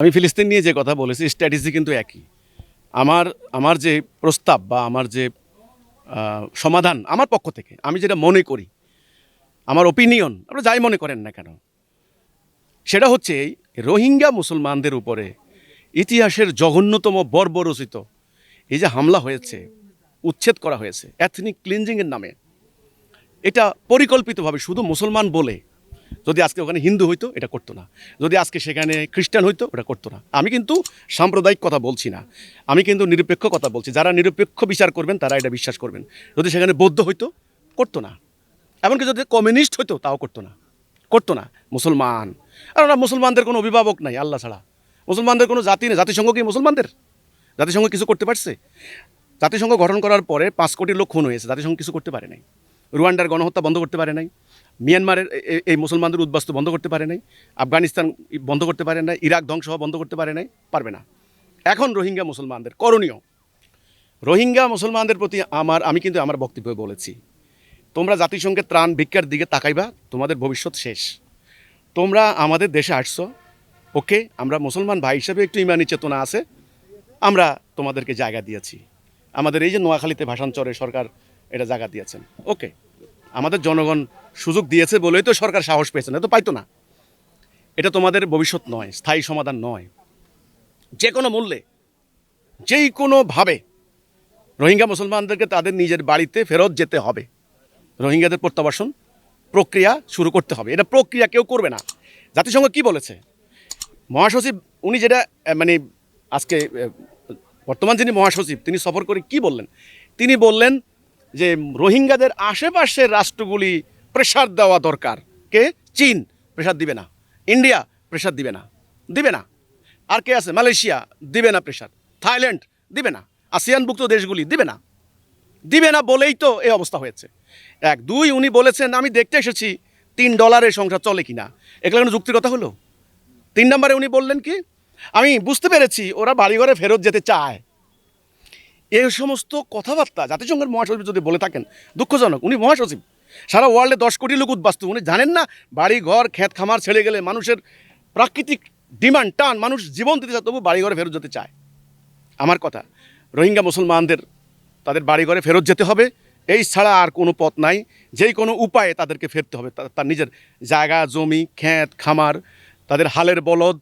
আমি ফিলিস্তিন নিয়ে যে কথা বলেছি স্ট্র্যাটেজি কিন্তু একই। আমার আমার যে প্রস্তাব বা আমার যে সমাধান আমার পক্ষ থেকে, আমি যেটা মনে করি, আমার ওপিনিয়ন আপনারা যাই মনে করেন না কেন, সেটা হচ্ছে এই রোহিঙ্গা মুসলমানদের উপরে ইতিহাসের জঘন্যতম বর্বরচিত এই যে হামলা হয়েছে, উচ্ছেদ করা হয়েছে অ্যাথনিক ক্লিনজিংয়ের নামে, এটা পরিকল্পিতভাবে শুধু মুসলমান বলে যদি আজকে ওখানে হিন্দু হইতো, এটা করতো না। যদি আজকে সেখানে খ্রিস্টান হইতো, ওটা করতো না। আমি কিন্তু সাম্প্রদায়িক কথা বলছি না। আমি কিন্তু নিরপেক্ষ কথা বলছি। যারা নিরপেক্ষ বিচার করবেন, তারা এটা বিশ্বাস করবেন। যদি সেখানে বৌদ্ধ হইতো, করতো না। এমনকি যদি কমিউনিস্ট হইতো, তাও করতো না। করতো না। মুসলমান। আর ওরা মুসলমানদের কোনো অভিভাবক নাই, আল্লাহ ছাড়া। মুসলমানদের কোনো জাতি নেই। জাতিসংঘ কি মুসলমানদের? জাতিসংঘ কিছু করতে পারছে? জাতিসংঘ গঠন করার পরে পাঁচ কোটি লোক খুন হয়েছে। জাতিসংঘ কিছু করতে পারে নাই। রুয়ান্ডার গণহত্যা বন্ধ করতে পারে নাই। মিয়ানমারের এই মুসলমানদের উদ্বাস্তু বন্ধ করতে পারে নাই, আফগানিস্তান বন্ধ করতে পারে নাই, ইরাক ধ্বংস হওয়া বন্ধ করতে পারে নাই, পারবে না। এখন রোহিঙ্গা মুসলমানদের, করণীয়। রোহিঙ্গা মুসলমানদের প্রতি আমার, আমি কিন্তু আমার বক্তব্য বলেছি, তোমরা জাতিসংঘের ত্রাণ ভিক্ষার দিকে তাকাইবা, তোমাদের ভবিষ্যৎ শেষ। তোমরা আমাদের দেশে আসছো, ওকে, আমরা মুসলমান ভাই হিসেবে একটু ইমানি চেতনা আছে, আমরা তোমাদেরকে জায়গা দিয়েছি। আমাদের এই যে নোয়াখালীতে ভাষাঞ্চরে সরকার এটা জায়গা দিয়েছেন, ওকে। আমাদের জনগণ সুযোগ দিয়েছে বলেই তো সরকার সাহস পেয়েছে, না তো পাইতো না। এটা তোমাদের ভবিষ্যৎ নয়, স্থায়ী সমাধান নয়। যে কোনো মূল্যে, যেই কোনোভাবে রোহিঙ্গা মুসলমানদেরকে তাদের নিজের বাড়িতে ফেরত যেতে হবে। রোহিঙ্গাদের প্রত্যাবাসন প্রক্রিয়া শুরু করতে হবে। এটা প্রক্রিয়া কেউ করবে না। জাতিসংঘ কি বলেছে? মহাসচিব, উনি যেটা মানে আজকে বর্তমান যিনি মহাসচিব, তিনি সফর করে কি বললেন? তিনি বললেন যে রোহিঙ্গাদের আশেপাশের রাষ্ট্রগুলি প্রেশার দেওয়া দরকার। কে? চীন প্রেশার দিবে না। ইন্ডিয়া প্রেশার দিবে না। দিবে না। আর কে আছে? মালয়েশিয়া দিবে না প্রেশার থাইল্যান্ড দিবে না। আসিয়ানভুক্ত দেশগুলি দিবে না। দিবে না বলেই তো এই অবস্থা হয়েছে। এক, দুই, উনি বলেছেন, আমি দেখতে এসেছি তিন ডলারের সংসার চলে কি না এগুলো কোনো যুক্তির কথা হলো? তিন নম্বরে উনি বললেন কি, আমি বুঝতে পেরেছি, ওরা বাড়িঘরে ফেরত যেতে চায়। এই সমস্ত কথাবার্তা জাতিসংঘের মহাসচিব যদি বলে থাকেন, দুঃখজনক, উনি মহাসচিব। সারা ওয়ার্ল্ডে দশ কোটি লোক উদ্বাস্তু, উনি জানেন না, বাড়ি ঘর, ক্ষেত খামার ছেড়ে গেলে মানুষের প্রাকৃতিক ডিমান্ড, টান, মানুষ জীবন দিতে চায়, তবু বাড়িঘরে ফেরত যেতে চায়। আমার কথা, রোহিঙ্গা মুসলমানদের, তাদের বাড়িঘরে ফেরত যেতে হবে, এই ছাড়া আর কোনো পথ নাই, যেই কোনো উপায়ে তাদেরকে ফেরতে হবে তার নিজের জায়গা, জমি, ক্ষেত, খামার, তাদের হালের বলদ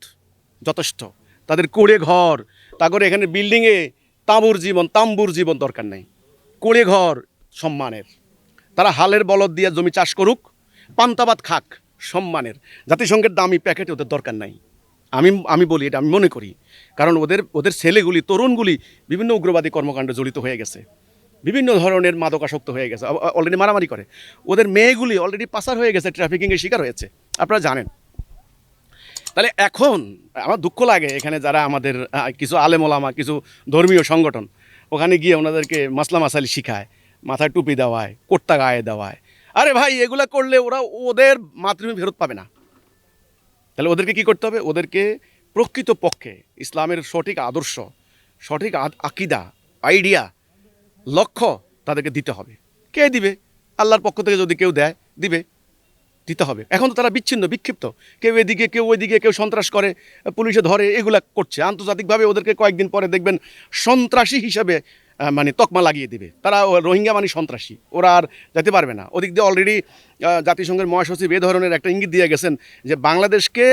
যথেষ্ট, তাদের কুড়ে ঘর তারপরে এখানে বিল্ডিংয়ে তাঁবুর জীবন, তাম্বুর জীবন দরকার নাই। কুড়ে ঘর সম্মানের। তারা হালের বলদ দিয়ে জমি চাষ করুক পান্তাবাদ খাক, সম্মানের। জাতিসংঘের দামি প্যাকেটে ওদের দরকার নাই। আমি আমি বলি এটা, আমি মনে করি। কারণ ওদের ওদের ছেলেগুলি, তরুণগুলি বিভিন্ন উগ্রবাদী কর্মকাণ্ডে জড়িত হয়ে গেছে। বিভিন্ন ধরনের মাদকাসক্ত হয়ে গেছে অলরেডি মারামারি করে। ওদের মেয়েগুলি অলরেডি পাসার হয়ে গেছে ট্রাফিকিংয়ের শিকার হয়েছে। আপনারা জানেন। তাহলে এখন আমার দুঃখ লাগে এখানে যারা আমাদের কিছু আলেমোলামা কিছু ধর্মীয় সংগঠন, ওখানে গিয়ে ওনাদেরকে মাসলা মাসালি শিখায়, মাথায় টুপি দেওয়ায় কোট্টা গায়ে দেওয়ায়। আরে ভাই, এগুলো করলে ওরা ওদের মাতৃভূমি ফেরত পাবে না। তাহলে ওদেরকে কি করতে হবে? ওদেরকে প্রকৃত পক্ষে ইসলামের সঠিক আদর্শ, সঠিক আকিদা, আইডিয়া, লক্ষ্য তাদেরকে দিতে হবে। কে দিবে? আল্লাহর পক্ষ থেকে যদি কেউ দেয়, দিবে। দিতে হবে। এখন তো তারা বিচ্ছিন্ন, বিক্ষিপ্ত। কেউ এদিকে, কেউ ওইদিকে, কেউ সন্ত্রাস করে, পুলিশে ধরে, এগুলা করছে। আন্তর্জাতিকভাবে ওদেরকে কয়েকদিন পরে দেখবেন সন্ত্রাসী হিসাবে মানে তকমা লাগিয়ে দিবে। তারা রোহিঙ্গা মানে সন্ত্রাসী। ওরা আর যেতে পারবে না। ওদিক দিয়ে অলরেডি জাতিসংঘের মহাসচিব এ ধরনের একটা ইঙ্গিত দিয়ে গেছেন যে বাংলাদেশকে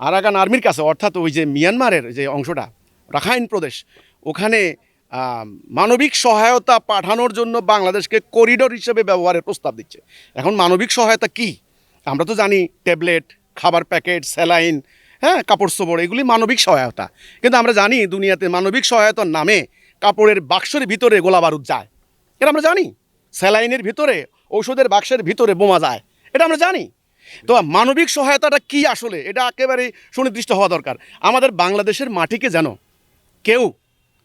আরাকান আর্মির কাছে, অর্থাৎ ওই যে মিয়ানমারের যে অংশটা, রাখাইন প্রদেশ, ওখানে মানবিক সহায়তা পাঠানোর জন্য বাংলাদেশকে করিডোর হিসেবে ব্যবহারের প্রস্তাব দিচ্ছে। এখন মানবিক সহায়তা কি? আমরা তো জানি ট্যাবলেট, খাবার প্যাকেট, স্যালাইন হ্যাঁ কাপড় চোপড়, এগুলি মানবিক সহায়তা। কিন্তু আমরা জানি দুনিয়াতে মানবিক সহায়তার নামে কাপড়ের বাক্সের ভিতরে গোলা বারুদ যায়। এটা আমরা জানি। স্যালাইনের ভিতরে, ঔষধের বাক্সের ভিতরে বোমা যায়। এটা আমরা জানি। তো মানবিক সহায়তাটা কি আসলে? এটা একেবারে সুনির্দিষ্ট হওয়া দরকার। আমাদের বাংলাদেশের মাটিকে যেন কেউ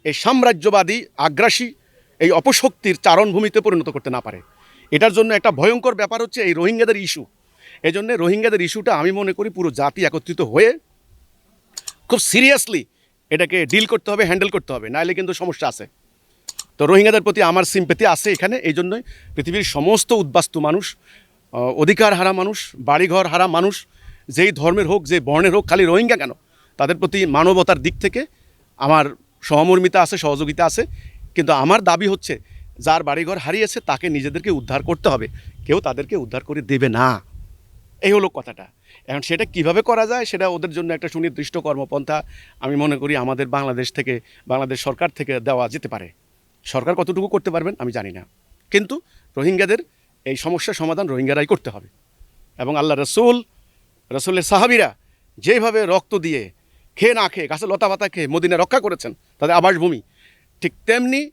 এই সাম্রাজ্যবাদী, আগ্রাসী, এই অপশক্তির চারণভূমিতে পরিণত করতে না পারে। এটার জন্য একটা ভয়ঙ্কর ব্যাপার হচ্ছে এই রোহিঙ্গাদের ইস্যু এই জন্য রোহিঙ্গাদের ইস্যুটা আমি মনে করি পুরো জাতি একত্রিত হয়ে খুব সিরিয়াসলি এটাকে ডিল করতে হবে, হ্যান্ডেল করতে হবে নাহলে কিন্তু সমস্যা আছে। তো রোহিঙ্গাদের প্রতি আমার সিম্পেথি আছে এখানে এই জন্যই পৃথিবীর সমস্ত উদ্বাস্তু মানুষ অধিকার হারা মানুষ, বাড়িঘর হারা মানুষ, যেই ধর্মের হোক যে বর্ণের হোক, খালি রোহিঙ্গা কেন? তাদের প্রতি মানবতার দিক থেকে আমার সহমর্মিতা আছে, সহযোগিতা আছে, কিন্তু আমার দাবি হচ্ছে, যার বাড়িঘর হারিয়েছে, তাকে নিজেদেরকে উদ্ধার করতে হবে। কেউ তাদেরকে উদ্ধার করে দেবে না। এই হলো কথাটা। এখন সেটা কীভাবে করা যায় সেটা ওদের জন্য একটা সুনির্দিষ্ট কর্মপন্থা আমি মনে করি আমাদের বাংলাদেশ থেকে, বাংলাদেশ সরকার থেকে দেওয়া যেতে পারে। সরকার কতটুকু করতে পারবেন আমি জানি না। কিন্তু রোহিঙ্গাদের এই সমস্যার সমাধান রোহিঙ্গারাই করতে হবে। এবং আল্লাহ রসুল, রসুলের সাহাবিরা যেভাবে রক্ত দিয়ে খেয়ে না খেয়ে গাছে লতা পাতা খেয়ে মদিনা রক্ষা করেছেন, তাদের আবাসভূমি, ঠিক তেমনি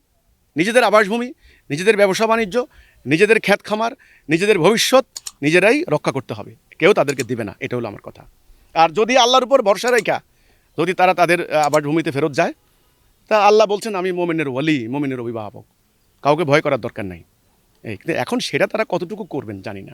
নিজেদের আবাসভূমি, নিজেদের ব্যবসা বাণিজ্য নিজেদের খ্যাত খামার, নিজেদের ভবিষ্যৎ নিজেরাই রক্ষা করতে হবে। কেউ তাদেরকে দিবে না এটা হলো আমার কথা। আর যদি আল্লাহর উপর ভরসা রেখা, যদি তারা তাদের আবার ভূমিতে ফেরত যায়, তা আল্লাহ বলছেন, আমি মোমিনের ওয়ালি, মোমিনের অভিভাবক। কাউকে ভয় করার দরকার নাই। এখন সেটা তারা কতটুকু করবেন জানি না।